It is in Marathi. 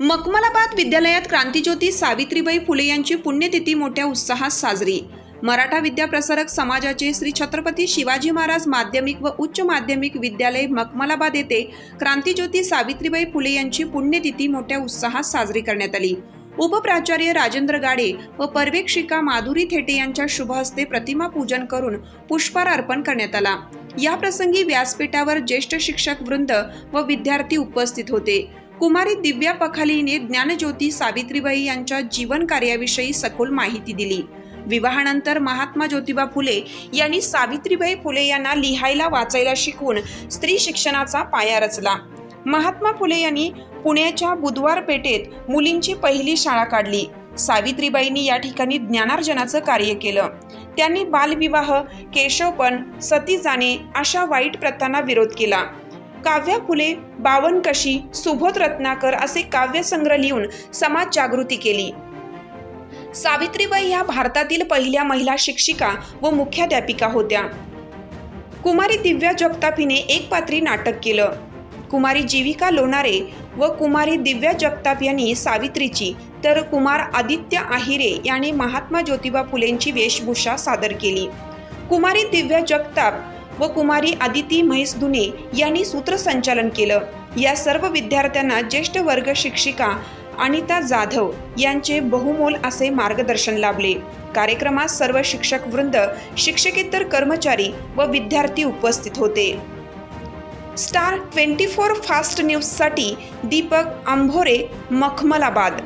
मखमलाबाद विद्यालयात क्रांतीज्योती सावित्रीबाई फुले यांची पुण्यतिथी मोठ्या उत्साहात साजरी. मराठा विद्याप्रसारक समाजाचे श्री छत्रपती शिवाजी महाराज माध्यमिक व उच्च माध्यमिक विद्यालय मखमलाबाद येथे क्रांतीज्योती सावित्रीबाई फुले यांची पुण्यतिथी मोठ्या उत्साहात साजरी करण्यात आली. उपप्राचार्य राजेंद्र गाडे व पर्यवेक्षिका माधुरी थेटे यांच्या शुभ हस्ते प्रतिमा पूजन करून पुष्पार अर्पण करण्यात आला. या प्रसंगी व्यासपीठावर ज्येष्ठ शिक्षक वृंद व विद्यार्थी उपस्थित होते. कुमारी दिव्या पखालीने ज्ञानज्योती सावित्रीबाई यांच्या जीवन कार्याविषयी सखोल माहिती दिली. विवाहानंतर महात्मा ज्योतिबा फुले यांनी सावित्रीबाई फुले यांना लिहायला वाचायला शिकवून स्त्री शिक्षणाचा पाया रचला. महात्मा फुले यांनी पुण्याच्या बुधवार पेठेत मुलींची पहिली शाळा काढली. सावित्रीबाईंनी या ठिकाणी ज्ञानार्जनाचं कार्य केलं. त्यांनी बालविवाह केशवपण सती जाणे अशा वाईट प्रथांना विरोध केला. काव्या फुले बावनकशी सुबोध रत्नाकर असे काव्यसंग्रह लिहून समाज जागृती केली. सावित्रीबाई ह्या भारतातील पहिल्या महिला शिक्षिका व मुख्याध्यापिका होत्या. कुमारी दिव्या जगतापीने एक पात्री नाटक केलं. कुमारी जीविका लोणारे व कुमारी दिव्या जगताप यांनी सावित्रीची तर कुमार आदित्य आहिरे यांनी महात्मा ज्योतिबा फुलेंची वेशभूषा सादर केली. कुमारी दिव्या जगताप व कुमारी आदिती म्हैस दुने यांनी सूत्रसंचालन केलं. या सर्व विद्यार्थ्यांना ज्येष्ठ वर्ग शिक्षिका अनिता जाधव यांचे बहुमोल असे मार्गदर्शन लाभले. कार्यक्रमात सर्व शिक्षक वृंद शिक्षकेतर कर्मचारी व विद्यार्थी उपस्थित होते. स्टार ट्वेंटी फोर फास्ट न्यूजसाठी दीपक आंभोरे मखमलाबाद.